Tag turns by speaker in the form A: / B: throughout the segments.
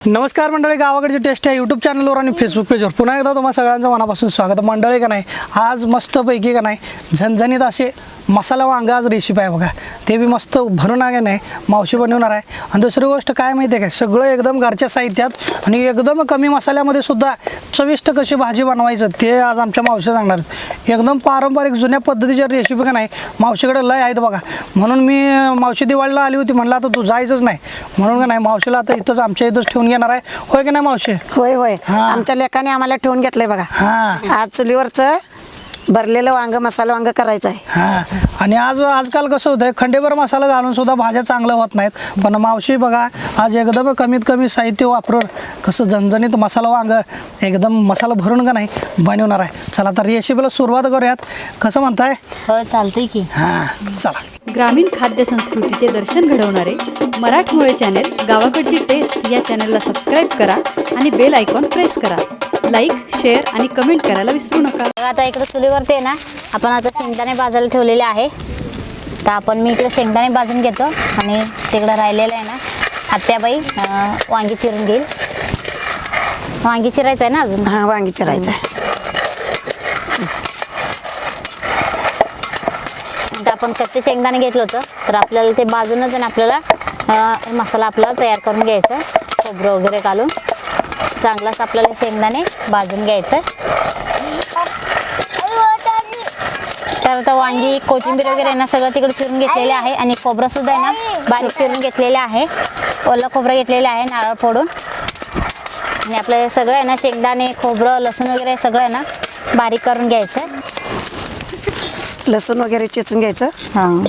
A: नमस्कार मंडळी गावाकडची टेस्ट आहे यूट्यूब चॅनलवर आणि फेसबुक पेजवर पुन्हा एकदा तुम्हाला सगळ्यांचं मनापासून स्वागत. मंडळी का नाही आज मस्तपैकी का नाही झणझणीत असे मसाला वांगा आज रेसिपी आहे बघा. ते बी मस्त भरून आहे नाही. मावशी बनवणार आहे. आणि दुसरी गोष्ट काय माहिती आहे काय सगळं एकदम घरच्या साहित्यात आणि एकदम कमी मसाल्यामध्ये सुद्धा चविष्ट कशी भाजी बनवायचं ते आज आमच्या मावशी सांगणार. एकदम पारंपरिक जुन्या पद्धतीच्या रेसिपी का नाही? मावशीकडे लय आहेत बघा. म्हणून मी मावशी दिवाळीला आली होती. म्हणलं आता तू जायचंच नाही. म्हणून का नाही? मावशीला आता इथंच आमच्या इथंच ठेवून घेणार आहे. होय की नाही मावशी?
B: होय होय. आमच्या लेकाने आम्हाला ठेवून घेतलंय बघा.
A: हां.
B: आज चुलीवरचं भरलेलं वांग मसाला वांग करायचं आहे.
A: हां. आणि आज आजकाल कसं होतंय खंडेभर मसाला घालून सुद्धा भाज्या चांगल्या होत नाहीत. पण मावशी बघा आज एकदम कमीत कमी साहित्य वापरून कसं झणझणीत मसाला वांग एकदम मसाला भरून का नाही बनवणार आहे. चला तर रेसिपीला सुरुवात करूयात. कसं म्हणताय?
C: हो चालतंय की.
A: हां चला.
D: ग्रामीण खाद्य संस्कृतीचे दर्शन घडवणारे मराठमोळे चॅनेल गावाकडची टेस्ट या चॅनेलला सबस्क्राईब करा आणि बेल आयकॉन प्रेस करा. लाईक शेअर आणि कमेंट करायला विसरू नका.
C: बघा आता इकडे चुलीवरती आहे ना आपण आता शेंगदाणे भाजायला ठेवलेले आहे. तर आपण मी इकडे शेंगदाणे भाजून घेतो आणि तिकडं राहिलेलं आहे ना आत्याबाई अं, वांगी चिरून घेईल. वांगी चिरायचं आहे ना अजून?
B: हा वांगी चिरायचं आहे.
C: आता आपण कच्चे शेंगदाणे घेतलं होतं तर आपल्याला ते बाजूनच आहे ना आपल्याला अं, मसाला आपला तयार करून घ्यायचा. खोबरं वगैरे घालून. चांगलाच आपल्याला शेंगदाणे भाजून घ्यायचं आहे. तर आता वांगी कोथिंबीर वगैरे आहे ना सगळं तिकडे चिरून घेतलेले आहे आणि खोबरं सुद्धा आहे ना बारीक चिरून घेतलेले आहे ओलं खोबरं घेतलेलं आहे नारळ फोडून आणि आपलं सगळं आहे ना शेंगदाणे खोबरं लसूण वगैरे सगळं आहे ना बारीक करून घ्यायचं आहे.
B: लसूण वगैरे चेचून घ्यायचं
C: हां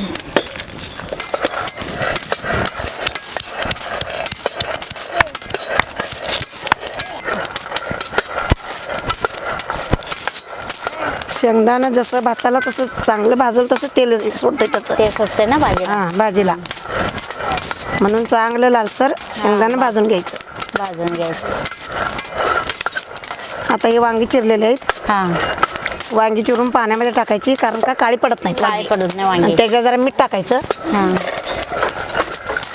B: शेंगदाणं जसं भाताला तसं चांगलं भाजलं तसं तेल सोडतंय त्याचं.
C: ते सुटते ना भाजी
B: हा भाजीला. म्हणून चांगलं लालसर शेंगदाणं भाजून घ्यायचं.
C: भाजून घ्यायचं.
B: आता हे वांगी चिरलेले आहेत.
C: हां.
B: वांगी चिरून पाण्यामध्ये टाकायची कारण का काळी पडत नाही
C: काळी पडत नाही वांगी.
B: त्याच्यात जरा मीठ टाकायचं.
C: हां.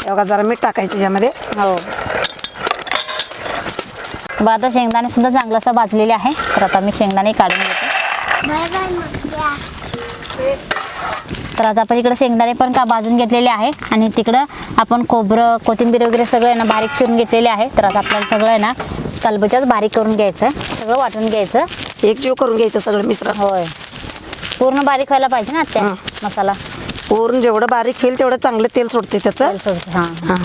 B: बघा जरा मीठ टाकायचं त्याच्यामध्ये
C: हो. आता शेंगदाणे सुद्धा चांगलं असं भाजलेले आहे. तर आता मी शेंगदाणे काढून घेते. तर आता आपण इकडे शेंगदाणे पण का भाजून घेतलेले आहे आणि तिकडं आपण खोबरं कोथिंबीर वगैरे सगळं आहे ना बारीक चिरून घेतलेले आहे. तर आता आपल्याला सगळं आहे ना कलबच्याच बारीक करून घ्यायचं सगळं वाटून घ्यायचं.
B: एक जीव करून घ्यायचं सगळं मिश्रण.
C: होय. पूर्ण बारीक व्हायला पाहिजे ना
B: हां.
C: मसाला?
B: पूर्ण जेवढं बारीक होईल तेवढं चांगलं तेल सोडते त्याचं.
C: हां.
B: हां.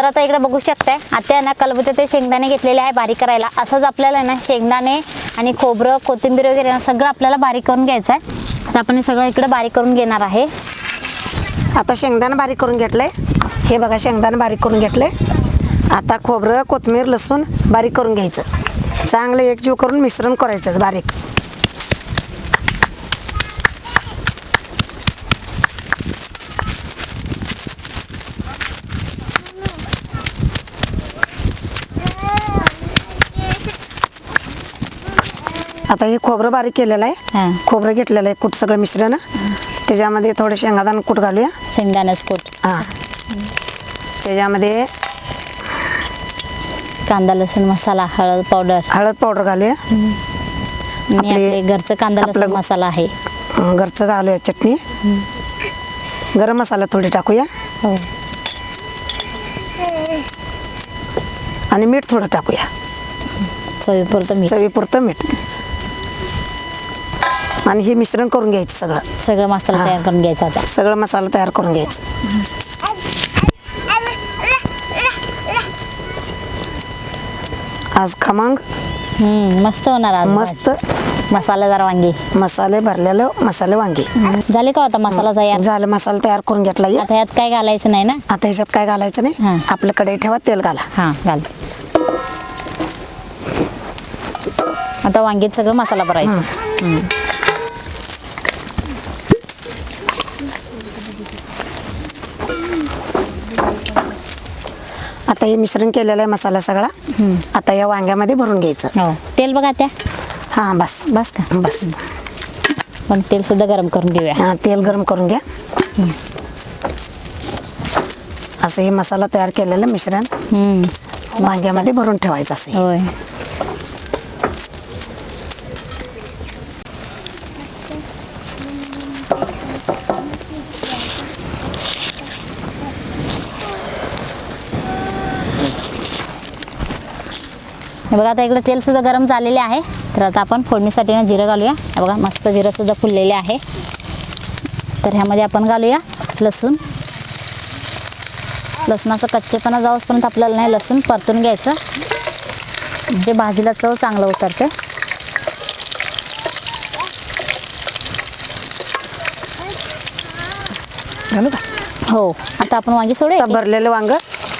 C: तर आता इकडे बघू शकताय. आता ना कलबुते ते शेंगदाणे घेतलेले आहे बारीक करायला. असंच आपल्याला आहे ना शेंगदाणे आणि खोबरं कोथिंबीर वगैरे ना सगळं आपल्याला बारीक करून घ्यायचं आहे. तर आपण हे सगळं इकडे बारीक करून घेणार आहे.
B: आता शेंगदाणं बारीक करून घेतलंय हे बघा शेंगदाणं बारीक करून घेतलंय आता खोबरं कोथमीर लसूण बारीक करून घ्यायचं. चांगलं एकजीव करून मिश्रण करायचं बारीक. आता हे खोबरं बारीक केलेलं आहे. खोबरं घेतलेलं आहे कूट सगळं मिश्रण त्याच्यामध्ये थोडं शेंगादाणा कूट घालूया.
C: शेंगदाण्याच कूट.
B: हां. त्याच्यामध्ये
C: कांदा लसूण मसाला हळद पावडर.
B: हळद पावडर घालूया. आपले-
C: घरचं कांदा लसूण मसाला आहे.
B: घरचं घालूया चटणी. गरम मसाला थोडी टाकूया.
C: हो.
B: आणि मीठ थोडं टाकूया.
C: चवीपुरतं मीठ.
B: चवीपुरतं मीठ. आणि हे मिश्रण करून घ्यायचं सगळं.
C: सगळं मसाला. तयार करून घ्यायचा आता.
B: सगळं मसाला तयार करून घ्यायचं. आज खमंग
C: हम्म, मस्त होणार आज
B: मस्त.
C: मसालेदार वांगी.
B: मसाले भरलेलं मसाले वांगे.
C: झाले का आता मसाला तयार?
B: झालं मसाला तयार करून घेतला या
C: आता यात काय घालायचं नाही ना?
B: आता ह्याच्यात काय घालायचं नाही. आपलं कढई ठेवा तेल घाला.
C: हां घाल. आता वांगीत सगळं मसाला भरायचा. हम्म.
B: आता हे मिश्रण केलेलं आहे मसाला सगळा. आता या वांग्यामध्ये भरून घ्यायचं.
C: हो. तेल बघा त्या.
B: हां बस.
C: बस का?
B: बस.
C: पण तेल सुद्धा गरम करून घेऊया.
B: हा, तेल गरम करून घ्या. असं हे मसाला तयार केलेलं मिश्रण
C: हम्म.
B: वांग्यामध्ये भरून ठेवायचं असं हे.
C: होय. बघा आता इकडे तेल सुद्धा गरम झालेले आहे. तर आता आपण फोडणीसाठी ना जिरं घालूया. बघा मस्त जिरं सुद्धा फुललेले आहे. तर ह्यामध्ये आपण घालूया लसूण. लसणाचं कच्चेपणा जाऊसपर्यंत आपल्याला नाही लसूण परतून घ्यायचं. म्हणजे भाजीला चव चांगलं उतरते.
B: घालू का
C: हो आता आपण वांगी सोडूया?
B: भरलेलं वांग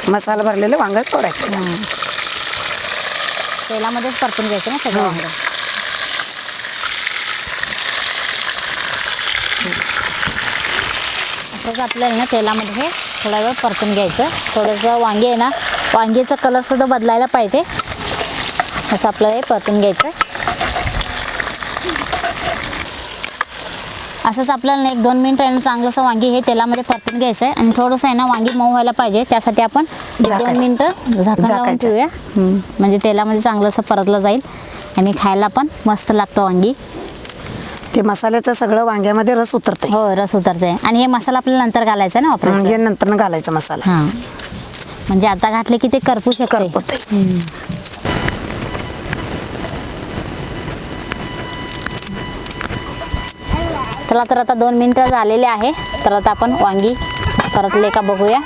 B: मसाला भरलेलं वांग सोडायचं.
C: तेलामध्येच परतून घ्यायचं ना सगळं वांगं. असंच आपल्याला ना तेलामध्ये हे थोडा वेळ परतून घ्यायचं. थोडंसं वांगे आहे ना वांगेचा कलर सुद्धा बदलायला पाहिजे. असं आपल्याला हे परतून घ्यायचं असंच आपल्याला एक दोन मिनिटं आहे ना चांगलंसं वांगी हे तेलामध्ये परतून घ्यायचं आहे. आणि थोडंसं आहे ना वांगी मऊ व्हायला पाहिजे. त्यासाठी आपण दोन. मिनिटं झाकण लावून. ठेवूया. म्हणजे तेलामध्ये चांगलं असं परतलं जाईल. आणि खायला पण मस्त लागतं वांगी.
B: ते मसाल्याचं सगळं वांग्यामध्ये रस उतरते
C: हो रस उतरते आणि हे मसाला आपल्याला नंतर घालायचा ना वापरायचा?
B: हे नंतर घालायचा मसाला.
C: म्हणजे आता घातले की ते करपू शकते चला तर आता दोन मिनटं झालेले आहे. तर आता आपण वांगी परतले का बघूया.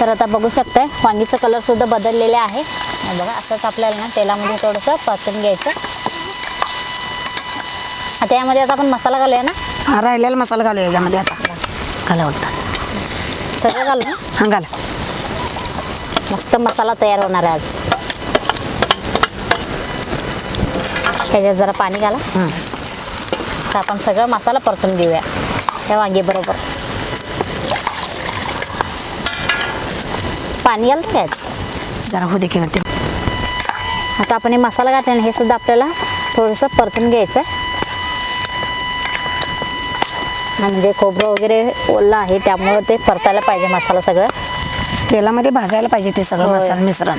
C: तर आता बघू शकताय वांगीचं कलर सुद्धा बदललेले आहे. बघा असंच आपल्याला ना तेलामध्ये थोडंसं परतून घ्यायचं. आता यामध्ये आता आपण मसाला घालूया ना?
B: हा राहिलेला मसाला घालू याच्यामध्ये आता. घाला वाटतं.
C: सगळं घालू? ना
B: हा घाला.
C: मस्त मसाला तयार होणार आहे आज. त्याच्यात जरा पाणी घाला. तर आपण सगळं मसाला परतून घेऊया. त्या वांगी बरोबर. पाणी घालतं काय
B: जरा हो देखील ते.
C: आता आपण हे मसाला घातला हे सुद्धा आपल्याला थोडंसं परतून घ्यायचं म्हणजे खोबरं वगैरे ओलं आहे त्यामुळं ते परतायला पाहिजे मसाला सगळं.
B: तेलामध्ये भाजायला पाहिजे ते सगळं. मसाला मिश्रण.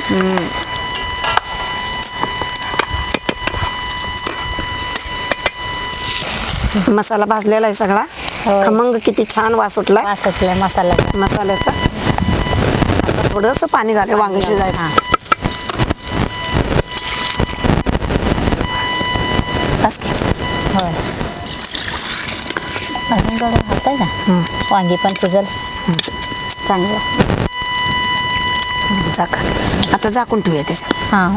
B: मसाला भाजलेला आहे सगळा.
C: होय.
B: खमंग किती छान वास सुटला
C: वास सुटलाय मसाल्याचा.
B: मसाल्याचा. आता थोडंसं पाणी घाले वांग
C: हां.
B: बस की.
C: होय. अजून थोडं घालताय का वांगी पण शिजल. चांगलं.
B: झाकण आता झाकून ठेवूया त्याच्यात
C: हां.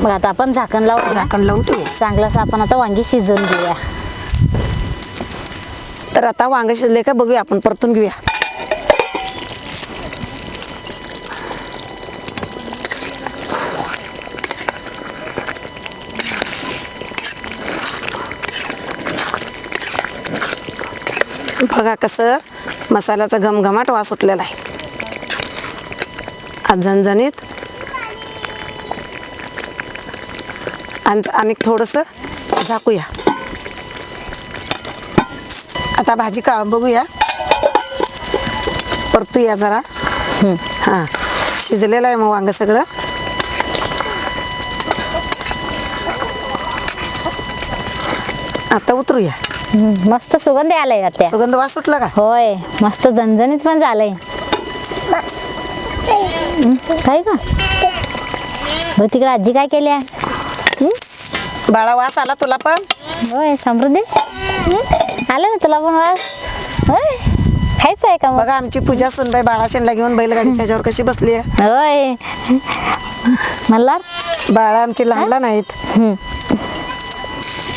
C: मग आता आपण झाकण लावू
B: झाकण लावून ठेवूया.
C: चांगलं असं आपण आता वांगी शिजवून घेऊया.
B: आता वांग शिजले का बघूया आपण परतून घेऊया. बघा कसं मसाल्याचा घमघमाट वास सुटलेला आहे. आज झणझणीत. आणि आम्ही थोडंसं झाकूया. आता भाजी का बघूया. परतूया जरा. हां शिजलेलं आहे मग वांग सगळं. आता उतरूया.
C: हम्म, मस्त सुगंध आलाय त्या
B: सुगंध वास सुटला का?
C: होय मस्त झणझणीत पण झालंय. काय का हो तिकडे आजी काय केल्या?
B: बाळा वास आला तुला पण?
C: होय समृद्धी? आलं ना तुला पण वास होय? खायचं आहे का मग?
B: बघा आमची पूजा सुनबाई बाळा शेणला घेऊन बैलगाडीच्या ह्याच्यावर कशी बसली आहे.
C: होय. मल्हार?
B: बाळा आमची लहान लहान आहेत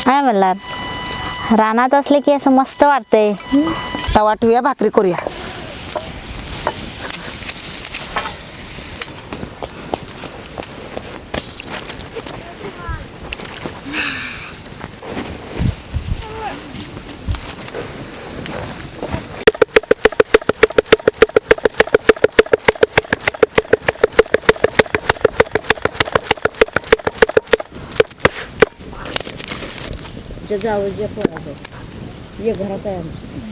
C: काय मल्हार. रानात असले की असं मस्त वाटतंय.
B: तवा ठेवूया भाकरी करूया.
E: आमच्या जावच्या पोराचं हे घरात आहे आमच्या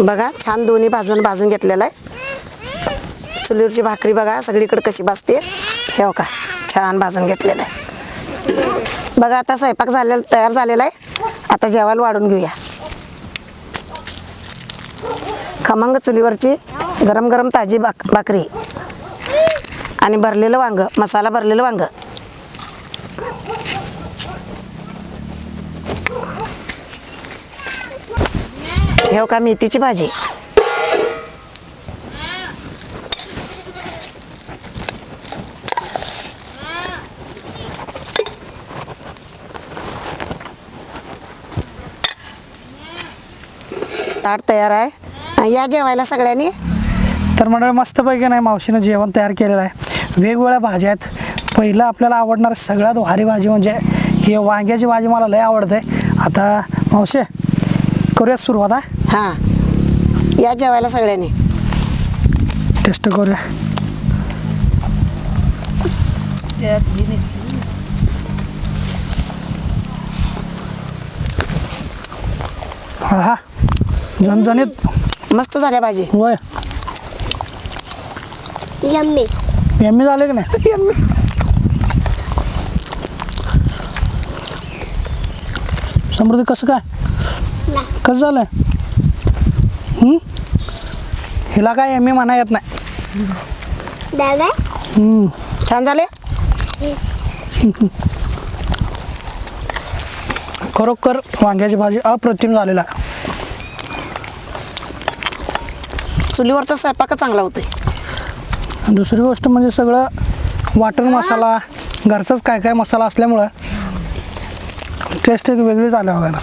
B: बघा छान दोन्ही बाजून भाजून घेतलेलं आहे. चुलीवरची भाकरी बघा सगळीकडे कशी भाजते. हे हो का छान भाजून घेतलेलं आहे. बघा आता स्वयंपाक झालेला तयार झालेला आहे. आता जेवायला वाढून घेऊया. खमंग चुलीवरची गरम गरम ताजी भाक भाकरी आणि भरलेलं वांग मसाला भरलेलं वांग. हे का मेथीची भाजी. ताट तयार आहे. या जेवायला सगळ्यांनी?
A: तर मंडळ मस्तपैकी नाही मावशीनं जेवण तयार केलेलं आहे. वेगवेगळ्या भाज्या आहेत. पहिलं आपल्याला आवडणार सगळ्यात भारी भाजी म्हणजे ही वांग्याची भाजी मला लय आवडते. आता मावशी करूयात सुरुवात आहे
B: हां. या जेवायला सगळ्यांनी.
A: टेस्ट करूया. हा झणझणीत
B: मस्त झाल्या भाजी.
A: वय
E: यम्मी.
A: एम झाले की नाही? समृद्धी कसं काय? कसं झालं हिला काय ए म्हणा येत नाही.
E: दादा.
B: छान झाले?
A: खरोखर वांग्याची भाजी अप्रतिम झालेला. आहे.
B: चुलीवरचा स्वयंपाकच चांगला होतोय.
A: आणि दुसरी गोष्ट म्हणजे सगळं वाटण मसाला घरचाच काय काय मसाला असल्यामुळं टेस्ट एक वेगळीच आल्या बघायला.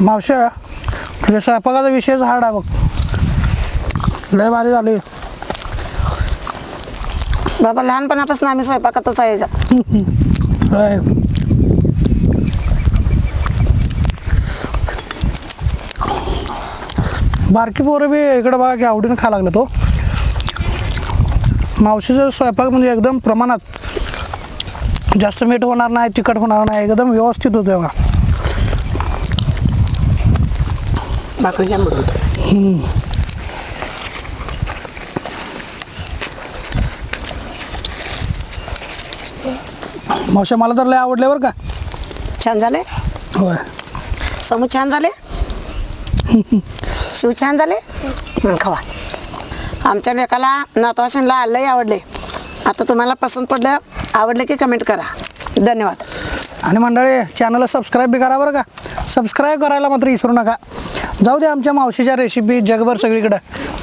A: मावश्या तुझ्या स्वयंपाकाचा विषयच हार्ड आहे बघ. लय भारी झाली.
B: बाबा लहानपणापासून आम्ही स्वयंपाकातच आहे.
A: बारकी पोरं बी इकडं बघा की आवडीनं खा लागलं तो मावशीचा स्वयंपाक म्हणजे एकदम प्रमाणात जास्त मीठ होणार नाही तिखट होणार नाही एकदम व्यवस्थित होतं बघा.
B: भाकरी घ्या म्हणून
A: मावशी मला तर लय आवडले बरं का.
B: छान झाले?
A: होय.
B: समू छान झाले? शिव छान झाले? खावा. आमच्या लेकाला नातवाशीनला लय आवडले. आता तुम्हाला पसंत पडलं आवडलं की कमेंट करा. धन्यवाद.
A: आणि मंडळी चॅनलला सबस्क्राईब बी करा बरं का. सबस्क्राईब करायला मात्र विसरू नका. जाऊ दे आमच्या मावशीच्या रेसिपी जगभर सगळीकडं.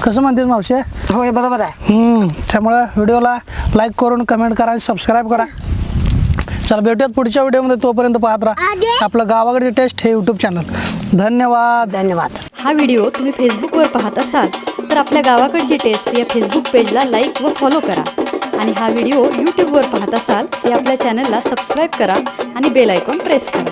A: कसं म्हणते मावशी?
B: होय बरोबर आहे.
A: हम्म, त्यामुळं व्हिडिओला लाईक करून कमेंट करा सबस्क्राईब करा. चला भेटूयात पुढच्या व्हिडिओमध्ये. तोपर्यंत पाहत राहा. आपलं गावाकडची टेस्ट हे यूट्यूब चॅनल धन्यवाद.
B: धन्यवाद.
D: हा व्हिडिओ तुम्ही फेसबुकवर पाहत असाल तर आपल्या गावाकडची टेस्ट या फेसबुक पेजला लाईक व फॉलो करा. आणि हा व्हिडिओ यूट्यूबवर पाहत असाल तर आपल्या चॅनलला सबस्क्राईब करा आणि बेल आयकॉन प्रेस करा.